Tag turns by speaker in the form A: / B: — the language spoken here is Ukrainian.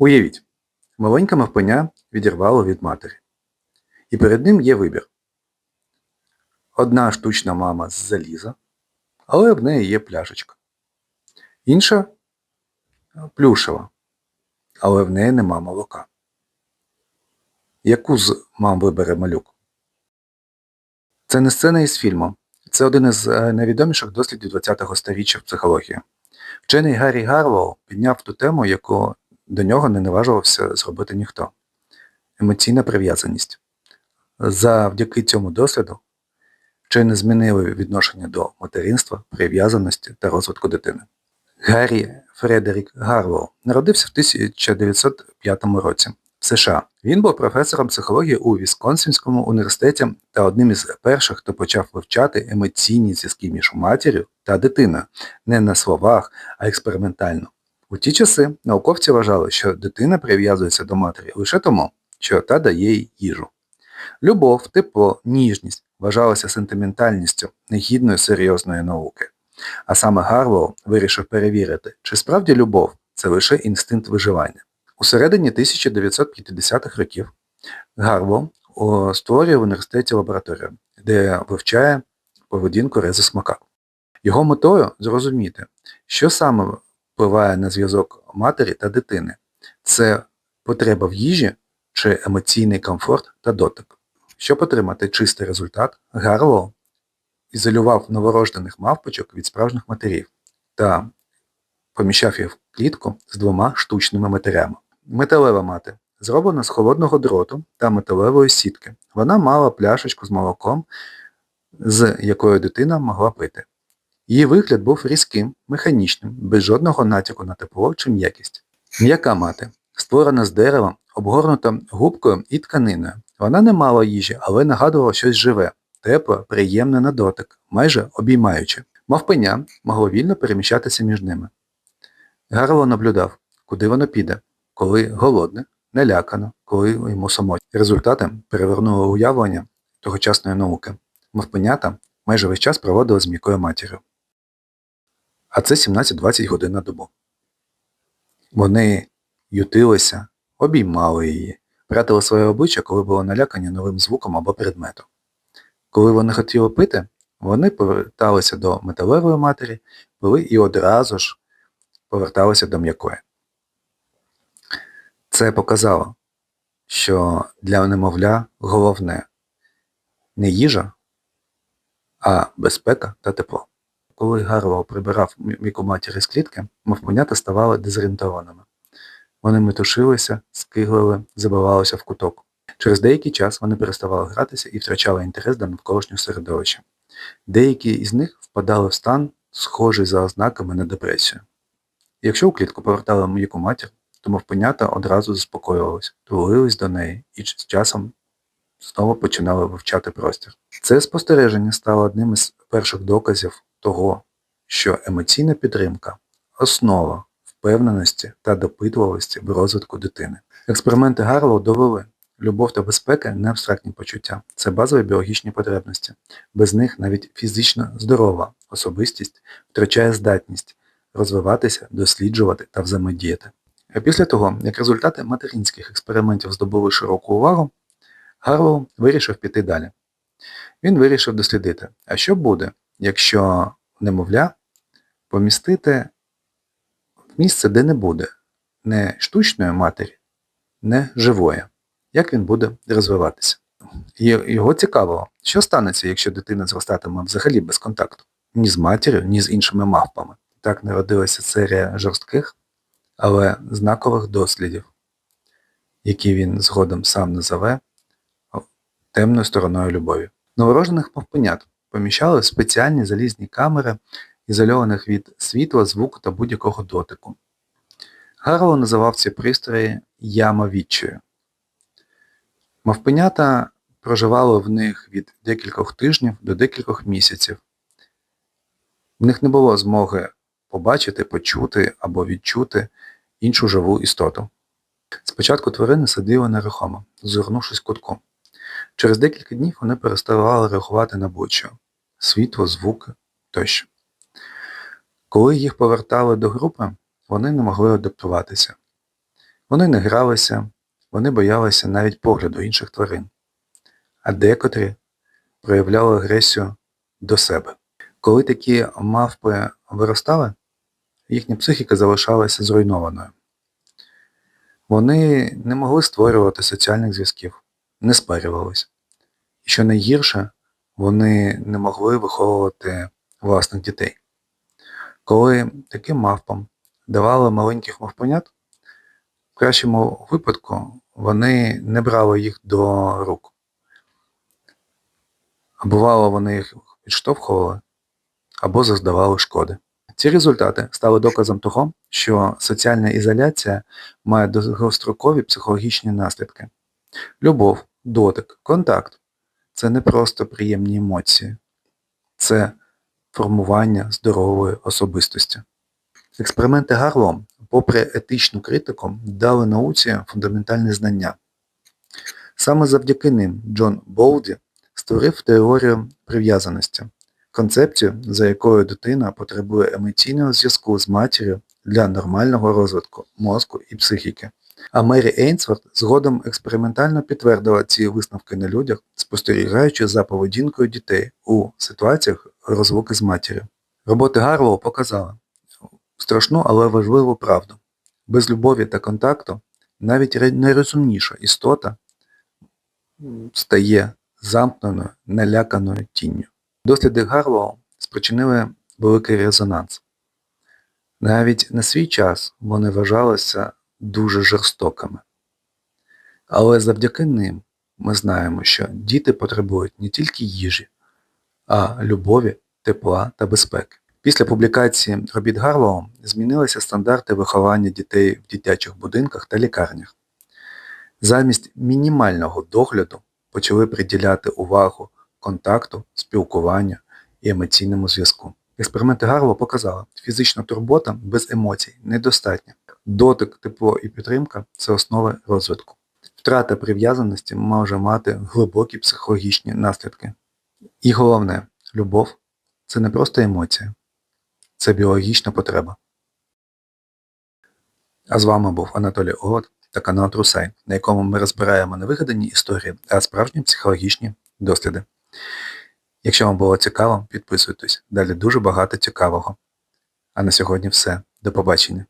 A: Уявіть, маленьке мавпеня відірвало від матері. І перед ним є вибір. Одна штучна мама з заліза, але в неї є пляшечка. Інша плюшева, але в неї нема молока. Яку з мам вибере малюк? Це не сцена із фільму. Це один із е, найвідоміших дослідів ХХ століття в психології. Вчений Гаррі Гарлоу підняв ту тему, яку до нього не наважувався зробити ніхто. Емоційна прив'язаність. Завдяки цьому досліду вчені змінили відношення до материнства, прив'язаності та розвитку дитини. Гаррі Фредерік Гарлоу народився в 1905 році в США. Він був професором психології у Вісконсинському університеті та одним із перших, хто почав вивчати емоційні зв'язки між матір'ю та дитиною не на словах, а експериментально. У ті часи науковці вважали, що дитина прив'язується до матері лише тому, що та дає їй їжу. Любов, тепло, ніжність вважалися сентиментальністю негідної серйозної науки. А саме Гарлоу вирішив перевірити, чи справді любов це лише інстинкт виживання. У середині 1950-х років Гарлоу створює в університеті лабораторію, де вивчає поведінку резус макак. Його метою зрозуміти, що саме впливає на зв'язок матері та дитини. Це потреба в їжі чи емоційний комфорт та дотик. Щоб отримати чистий результат, Гарлоу ізолював новорождених мавпочок від справжніх матерів та поміщав їх в клітку з двома штучними матерями. Металева мати зроблена з холодного дроту та металевої сітки. Вона мала пляшечку з молоком, з якою дитина могла пити. Її вигляд був різким, механічним, без жодного натяку на тепло чи м'якість. М'яка мати, створена з дерева, обгорнута губкою і тканиною. Вона не мала їжі, але нагадувала щось живе, тепле, приємне на дотик, майже обіймаюче. Мавпеня могло вільно переміщатися між ними. Гарло наблюдав, куди воно піде, коли голодне, налякано, коли йому самотньо. Результати перевернули уявлення тогочасної науки. Мавпенята майже весь час проводили з м'якою матір'ю. А це 17-20 годин на добу. Вони ютилися, обіймали її, прятали своє обличчя, коли були налякані новим звуком або предметом. Коли вони хотіли пити, вони поверталися до металевої матері, пили і одразу ж поверталися до м'якої. Це показало, що для немовля головне не їжа, а безпека та тепло. Коли Гарлоу прибирав віку матері з клітки, мавпенята ставали дезорієнтованими. Вони метушилися, скиглили, забивалися в куток. Через деякий час вони переставали гратися і втрачали інтерес до навколишнього середовища. Деякі із них впадали в стан, схожий за ознаками на депресію. Якщо у клітку повертали м'яку матір, то мавпенята одразу заспокоювались, тулились до неї і з часом знову починали вивчати простір. Це спостереження стало одним із перших доказів того, що емоційна підтримка основа впевненості та допитливості в розвитку дитини. Експерименти Гарлоу довели, любов та безпека не абстрактні почуття, це базові біологічні потребності. Без них навіть фізично здорова особистість втрачає здатність розвиватися, досліджувати та взаємодіяти. А після того, як результати материнських експериментів здобули широку увагу, Гарлоу вирішив піти далі. Він вирішив дослідити, а що буде, якщо немовля помістити в місце, де не буде не штучної матері, не живої, як він буде розвиватися. Його цікавило, що станеться, якщо дитина зростатиме взагалі без контакту, ні з матір'ю, ні з іншими мавпами. Так народилася серія жорстких, але знакових дослідів, які він згодом сам назове темною стороною любові. Новорожених мавпенят поміщали в спеціальні залізні камери, ізольованих від світла, звуку та будь-якого дотику. Гарло називав ці пристрої ямовідчою. Мавпенята проживали в них від декількох тижнів до декількох місяців. В них не було змоги побачити, почути або відчути іншу живу істоту. Спочатку тварини сиділи нерухомо, згорнувшись кутком. Через декілька днів вони переставали реагувати на будь-що – світло, звуки тощо. Коли їх повертали до групи, вони не могли адаптуватися. Вони не гралися, вони боялися навіть погляду інших тварин, а декотрі проявляли агресію до себе. Коли такі мавпи виростали, їхня психіка залишалася зруйнованою. Вони не могли створювати соціальних зв'язків, не спарювались. І що найгірше, вони не могли виховувати власних дітей. Коли таким мавпам давали маленьких мавпонят, в кращому випадку вони не брали їх до рук. А бувало, вони їх підштовхували або заздавали шкоди. Ці результати стали доказом того, що соціальна ізоляція має довгострокові психологічні наслідки. Любов, дотик, контакт це не просто приємні емоції, це формування здорової особистості. Експерименти Гарло, попри етичну критику, дали науці фундаментальні знання. Саме завдяки ним Джон Болді створив теорію прив'язаності, концепцію, за якою дитина потребує емоційного зв'язку з матір'ю для нормального розвитку мозку і психіки. А Мері Ейнсворт згодом експериментально підтвердила ці висновки на людях, спостерігаючи за поведінкою дітей у ситуаціях розлуки з матір'ю. Роботи Гарлоу показали страшну, але важливу правду. Без любові та контакту навіть найрозумніша істота стає замкненою, наляканою тінню. Досліди Гарлоу спричинили великий резонанс. Навіть на свій час вони вважалися дуже жорстокими. Але завдяки ним ми знаємо, що діти потребують не тільки їжі, а любові, тепла та безпеки. Після публікації робіт Гарлоу змінилися стандарти виховання дітей в дитячих будинках та лікарнях. Замість мінімального догляду почали приділяти увагу контакту, спілкуванню і емоційному зв'язку. Експерименти Гарлоу показали, фізична турбота без емоцій недостатня. Дотик, тепло і підтримка це основи розвитку. Втрата прив'язаності може мати глибокі психологічні наслідки. І головне, любов це не просто емоція, це біологічна потреба. А з вами був Анатолій Огот та канал Трусай, на якому ми розбираємо не вигадані історії, а справжні психологічні досліди. Якщо вам було цікаво, підписуйтесь, далі дуже багато цікавого. А на сьогодні все. До побачення.